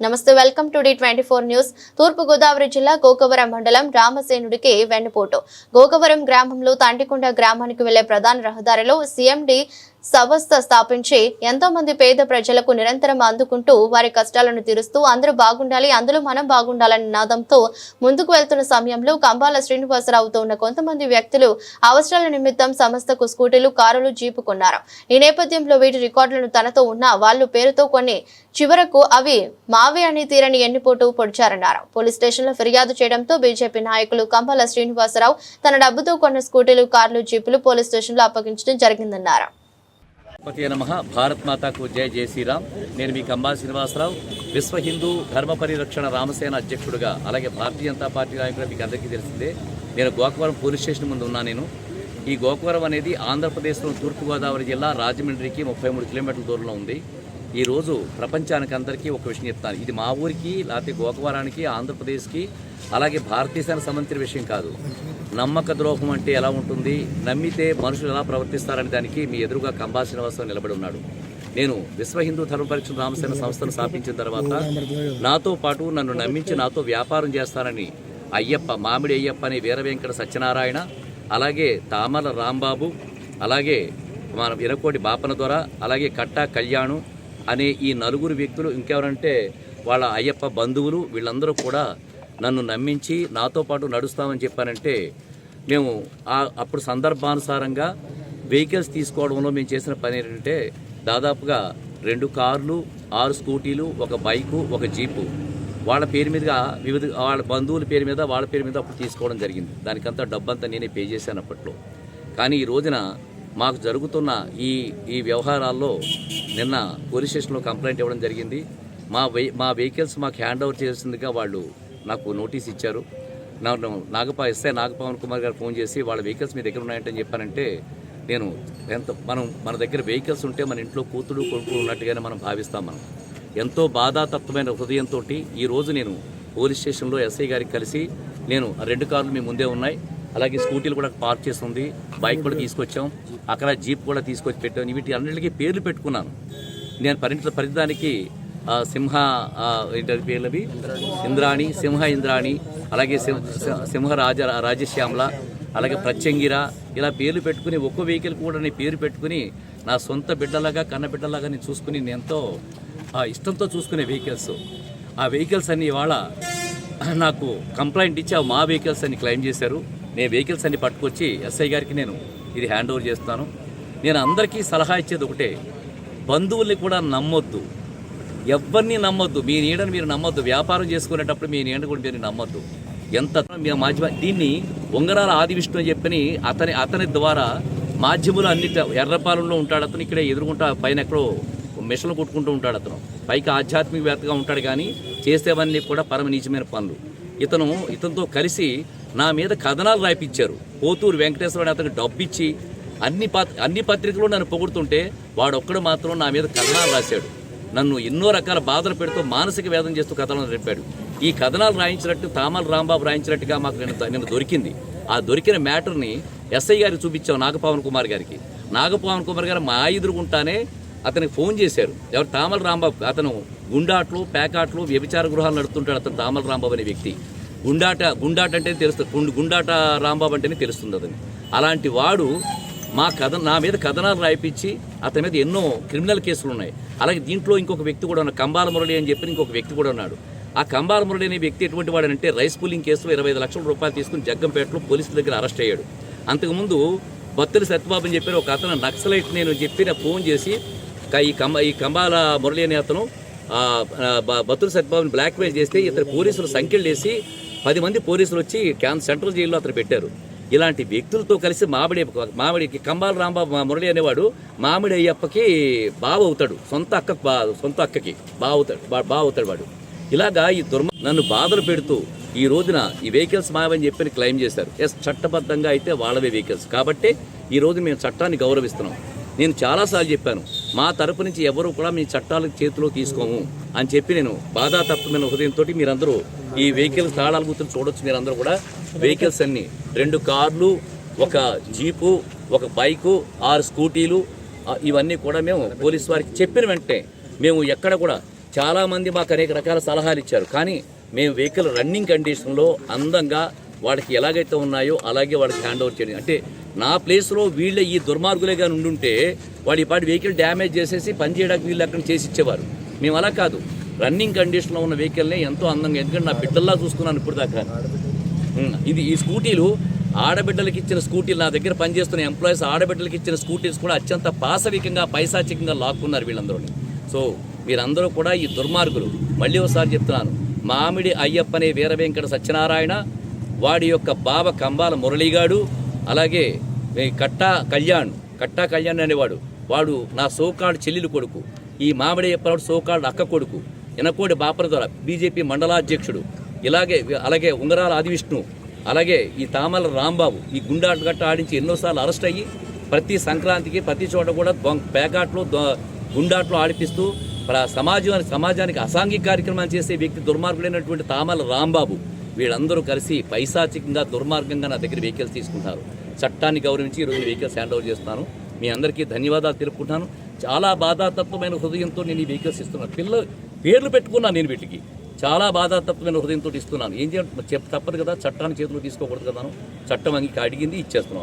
నమస్తే welcome to the twenty four news. తూర్పు గోదావరి జిల్లా గోకవరం మండలం రామసేనుడికి వెన్నుపోటు. గోకవరం గ్రామంలో తాంటికొండ గ్రామానికి వెళ్ళే ప్రధాన రహదారిలో సీఎండి సంస్థ స్థాపించి ఎంతో మంది పేద ప్రజలకు నిరంతరం అందుకుంటూ వారి కష్టాలను తీరుస్తూ అందరూ బాగుండాలి అందులో మనం బాగుండాలనే నాదంతో ముందుకు వెళ్తున్న సమయంలో కంబాల శ్రీనివాసరావుతో ఉన్న కొంతమంది వ్యక్తులు అవసరాల నిమిత్తం సంస్థకు స్కూటీలు కారులు జీపు కొన్నారు ఈ నేపథ్యంలో వీటి రికార్డులను తనతో ఉన్న వాళ్ళు పేరుతో కొన్ని చివరకు అవి మావే అని తీరని ఎన్నిపోటు పొడిచారన్నారు. పోలీస్ స్టేషన్లో ఫిర్యాదు చేయడంతో బీజేపీ నాయకులు కంబాల శ్రీనివాసరావు తన డబ్బుతో కొన్న స్కూటీలు కార్లు జీపులు పోలీస్ స్టేషన్లో అప్పగించడం జరిగిందన్నారు. పతి నమ. భారత్ మాతాకు జై జై శ్రీరామ్. నేను మీ కంబా శ్రీనివాసరావు. విశ్వ హిందూ ధర్మ పరిరక్షణ రామసేన అధ్యక్షుడిగా అలాగే భారతీయ జనతా పార్టీ నాయకుడు మీకు అందరికీ తెలిసిందే. నేను గోకవరం పోలీస్ స్టేషన్ ముందు ఉన్నా నేను. ఈ గోకవరం అనేది ఆంధ్రప్రదేశ్లో తూర్పుగోదావరి జిల్లా రాజమండ్రికి ముప్పై మూడు కిలోమీటర్ల దూరంలో ఉంది. ఈ రోజు ప్రపంచానికి అందరికీ ఒక విషయం చెప్తాను. ఇది మా ఊరికి లేకపోతే గోకవరానికి ఆంధ్రప్రదేశ్కి అలాగే భారతదేశానికి సంబంధించిన విషయం కాదు. నమ్మక ద్రోహం అంటే ఎలా ఉంటుంది? నమ్మితే మనుషులు ఎలా ప్రవర్తిస్తారనే దానికి మీ ఎదురుగా కంబా శ్రీనివాసరావు నిలబడి ఉన్నాడు. నేను విశ్వ హిందూ ధర్మ పరిరక్షణ రామసేన సంస్థను స్థాపించిన తర్వాత నాతో పాటు నన్ను నమ్మించి నాతో వ్యాపారం చేస్తానని అయ్యప్ప మామిడి అయ్యప్ప అనే వీరవెంకట సత్యనారాయణ అలాగే తామల రాంబాబు అలాగే మన ఇరకోటి బాపన దొర అలాగే కట్టా కళ్యాణు అనే ఈ నలుగురు వ్యక్తులు ఇంకెవరంటే వాళ్ళ అయ్యప్ప బంధువులు వీళ్ళందరూ కూడా నన్ను నమ్మించి నాతో పాటు నడుస్తామని చెప్పానంటే మేము ఆ అప్పుడు సందర్భానుసారంగా వెహికల్స్ తీసుకోవడంలో మేము చేసిన పని ఏంటంటే దాదాపుగా రెండు కార్లు ఆరు స్కూటీలు ఒక బైకు ఒక జీపు. వాళ్ళ పేరు మీదుగా వివిధ వాళ్ళ బంధువుల పేరు మీద వాళ్ళ పేరు మీద అప్పుడు తీసుకోవడం జరిగింది. దానికంతా డబ్బంతా నేనే పే చేశాను అప్పట్లో. కానీ ఈ రోజున మాకు జరుగుతున్న ఈ ఈ వ్యవహారాల్లో నిన్న పోలీస్ స్టేషన్లో కంప్లైంట్ ఇవ్వడం జరిగింది. మా వెహి మా వెహికల్స్ మాకు హ్యాండ్ ఓవర్ చేసిందిగా వాళ్ళు నాకు నోటీస్ ఇచ్చారు. నన్ను నాగపా ఎస్ఐ నాగపవన్ కుమార్ గారు ఫోన్ చేసి వాళ్ళ వెహికల్స్ మీ దగ్గర ఉన్నాయంటే చెప్పానంటే నేను ఎంత మనం మన దగ్గర వెహికల్స్ ఉంటే మన ఇంట్లో కూతుడు కొడుకు ఉన్నట్టుగానే మనం భావిస్తాం మనం. ఎంతో బాధాతత్వమైన హృదయంతో ఈ రోజు నేను పోలీస్ స్టేషన్లో ఎస్ఐ గారికి కలిసి నేను రెండు కార్లు మీ ముందే ఉన్నాయి. అలాగే స్కూటీలు కూడా పార్క్ చేసి ఉంది. బైక్ కూడా తీసుకొచ్చాం. అక్కడ జీప్ కూడా తీసుకొచ్చి పెట్టాం. వీటి అన్నింటికి పేర్లు పెట్టుకున్నాను. నేను పరిణిత పరిధానికి సింహ ఏంటది పేర్లవి? ఇంద్రాణి సింహ ఇంద్రాణి అలాగే సింహ సింహ రాజ రాజశ్యామల అలాగే ప్రత్యంగిర ఇలా పేర్లు పెట్టుకుని ఒక్కో వెహికల్ కూడా నేను పేరు పెట్టుకుని నా సొంత బిడ్డలాగా కన్న బిడ్డలాగా నేను చూసుకుని నేను ఎంతో ఆ, ఇష్టంతో చూసుకునే వెహికల్స్. ఆ వెహికల్స్ అన్ని ఇవాళ నాకు కంప్లైంట్ ఇచ్చి ఆ మా వెహికల్స్ అని క్లెయిమ్ చేశారు. నేను వెహికల్స్ అన్ని పట్టుకొచ్చి ఎస్ఐ గారికి నేను ఇది హ్యాండ్ ఓవర్ చేస్తాను నేను అందరికీ సలహా ఇచ్చేది ఒకటే బంధువుల్ని కూడా నమ్మొద్దు. ఎవరిని నమ్మొద్దు. మీ నీడని మీరు నమ్మొద్దు. వ్యాపారం చేసుకునేటప్పుడు మీ నీడ కూడా మీరు నమ్మొద్దు. ఎంత మీ మాధ్యమ దీన్ని ఉంగరాల ఆది విష్ణు అని చెప్పని అతని అతని ద్వారా మాధ్యములు అన్ని ఎర్రపాలెంలో ఉంటాడు అతను. ఇక్కడే ఎదుర్కొంటా పైన ఎక్కడో మిషన్లు కొట్టుకుంటూ ఉంటాడు అతను. పైకి ఆధ్యాత్మికవేత్తగా ఉంటాడు కానీ చేసేవన్నీ కూడా పరమ నీచమైన పనులు. ఇతను ఇతనితో కలిసి నా మీద కథనాలు రాయిపించారు. పోతూరు వెంకటేశ్వర అతనికి డబ్బిచ్చి అన్ని పత్ అన్ని పత్రికలు నన్ను పొగుడుతుంటే వాడొక్కడు మాత్రం నా మీద కథనాలు రాశాడు. నన్ను ఎన్నో రకాల బాధలు పెడుతూ మానసిక వేదన చేస్తూ కథనాలు రేపాడు. ఈ కథనాలు రాయించినట్టు తామల రాంబాబు రాయించినట్టుగా మాకు నిన్న నిన్న దొరికింది. ఆ దొరికిన మ్యాటర్ని ఎస్ఐ గారికి చూపించాం నాగపవన్ కుమార్ గారికి. నాగపవన్ కుమార్ గారు మా ఎదురుగుంటానే అతనికి ఫోన్ చేశారు. ఎవరు? తామల రాంబాబు అతను గుండాట్లు పేకాట్లు వ్యభిచార గృహాలు నడుపుతుంటాడు అతను తామల రాంబాబు అనే వ్యక్తి. గుండాట గుండాట అంటే తెలుస్తుంది. గుండాట రాంబాబు అంటేనే తెలుస్తుంది అతని అలాంటి వాడు మా కథ నా మీద కథనాలు రాయిపించి అతని మీద ఎన్నో క్రిమినల్ కేసులు ఉన్నాయి అలాగే దీంట్లో ఇంకొక వ్యక్తి కూడా ఉన్నాడు కంబాల మురళి అని చెప్పి ఇంకొక వ్యక్తి కూడా ఉన్నాడు. ఆ కంబాల మురళి అనే వ్యక్తి ఎటువంటి వాడంటే రైస్ పుల్లింగ్ కేసులో ఇరవై ఐదు లక్షల రూపాయలు తీసుకుని జగ్గంపేటలో పోలీసుల దగ్గర అరెస్ట్ అయ్యాడు. అంతకుముందు బత్తుల సత్యబాబు అని చెప్పారు ఒక అతను నక్సలైట్ నేను చెప్పిన ఫోన్ చేసి ఈ కంబ ఈ కంబాల మురళి అనే అతను ఆ, బత్తుల సత్యబాబుని బ్లాక్మెయిల్ చేస్తే ఇతర పోలీసులు సంఖ్యలు వేసి పది మంది పోలీసులు వచ్చి క్యాన్ సెంట్రల్ జైల్లో అతను పెట్టారు. ఇలాంటి వ్యక్తులతో కలిసి మామిడి మామిడికి కంబాల రాంబాబు మా మురళి అనేవాడు మామిడి అయ్యప్పకి బావ అవుతాడు. సొంత అక్క బా సొంత అక్కకి బావ అవుతాడు బావ అవుతాడు వాడు. ఇలాగా ఈ దుర్మ నన్ను బాధలు పెడుతూ ఈ రోజున ఈ వెహికల్స్ మావని చెప్పి క్లెయిమ్ చేశారు. ఎస్ చట్టబద్ధంగా అయితే వాళ్ళవే వెహికల్స్. కాబట్టి ఈ రోజు మేము చట్టాన్ని గౌరవిస్తున్నాం. నేను చాలాసార్లు చెప్పాను మా తరపు నుంచి ఎవరు కూడా మీ చట్టాలు చేతిలో తీసుకోము అని చెప్పి నేను బాధాతత్వమైన హృదయంతో మీరందరూ ఈ వెహికల్స్ తాళాల గుర్తులు చూడొచ్చు మీరందరూ కూడా. వెహికల్స్ అన్ని రెండు కార్లు ఒక జీపు ఒక బైకు ఆరు స్కూటీలు ఇవన్నీ కూడా మేము పోలీస్ వారికి చెప్పిన వెంటనే మేము ఎక్కడ కూడా చాలామంది మాకు అనేక రకాల సలహాలు ఇచ్చారు. కానీ మేము వెహికల్ రన్నింగ్ కండిషన్లో అందంగా వాడికి ఎలాగైతే ఉన్నాయో అలాగే వాడికి హ్యాండ్ ఓవర్ చేయడం. అంటే నా ప్లేస్లో వీళ్ళే ఈ దుర్మార్గులేగా ఉండుంటే వాడి పాటి వెహికల్ డ్యామేజ్ చేసేసి పని చేయడానికి వీళ్ళు అక్కడ చేసి ఇచ్చేవారు. మేము అలా కాదు. రన్నింగ్ కండిషన్లో ఉన్న వెహికల్ని ఎంతో అందంగా ఎందుకంటే నా బిడ్డల్లా చూసుకున్నాను ఇప్పుడు దాకా ఇది ఈ స్కూటీలు ఆడబిడ్డలకి ఇచ్చిన స్కూటీలు నా దగ్గర పనిచేస్తున్న ఎంప్లాయీస్ ఆడబిడ్డలకి ఇచ్చిన స్కూటీస్ కూడా అత్యంత పాశవికంగా పైశాచికంగా లాక్కున్నారు వీళ్ళందరూ సో మీరందరూ కూడా ఈ దుర్మార్గులు. మళ్ళీ ఒకసారి చెప్తున్నాను. మామిడి అయ్యప్పనే వీర వెంకట సత్యనారాయణ వాడి యొక్క బావ కంబాల మురళీగాడు అలాగే కట్టా కళ్యాణ్ కట్టా కళ్యాణ్ అనేవాడు. వాడు నా సోకాడు చెల్లెలు కొడుకు. ఈ మామిడి అయ్యప్ప సోకాడు అక్క కొడుకు. ఎనకోడి బాపర ద్వారా బీజేపీ మండలాధ్యక్షుడు ఇలాగే అలాగే ఉంగరాల ఆదివిష్ణు. అలాగే ఈ తామల రాంబాబు. ఈ గుండాట గట్ట ఆడించి ఎన్నోసార్లు అరెస్ట్ అయ్యి ప్రతి సంక్రాంతికి ప్రతి చోట కూడా దొంగ పేకాట్లు దొ- గుండాట్లు ఆడిపిస్తూ ప్ర- సమాజానికి సమాజానికి అసాంఘిక కార్యక్రమాలు చేసే వ్యక్తి దుర్మార్గుడైనటువంటి తామల రాంబాబు. వీళ్ళందరూ కలిసి పైశాచికంగా దుర్మార్గంగా నా దగ్గర వెహికల్స్ తీసుకుంటారు చట్టాన్ని గౌరవించి ఈరోజు వెహికల్స్ హ్యాండ్ ఓవర్ చేస్తున్నాను. మీ అందరికీ ధన్యవాదాలు తెలుపుకుంటాను చాలా బాధాతత్వమైన హృదయంతో నేను ఈ వెహికల్స్ ఇస్తున్నాను. పిల్ల పేర్లు పెట్టుకున్నాను నేను వీటికి. చాలా బాధాతత్వమైన హృదయంతో ఇస్తున్నాను. ఏం చేయాలి? చెప్ప తప్పదు కదా. చట్టాన్ని చేతిలో తీసుకోకూడదు కదా చట్టం అంగీకి అడిగింది ఇచ్చేస్తున్నాను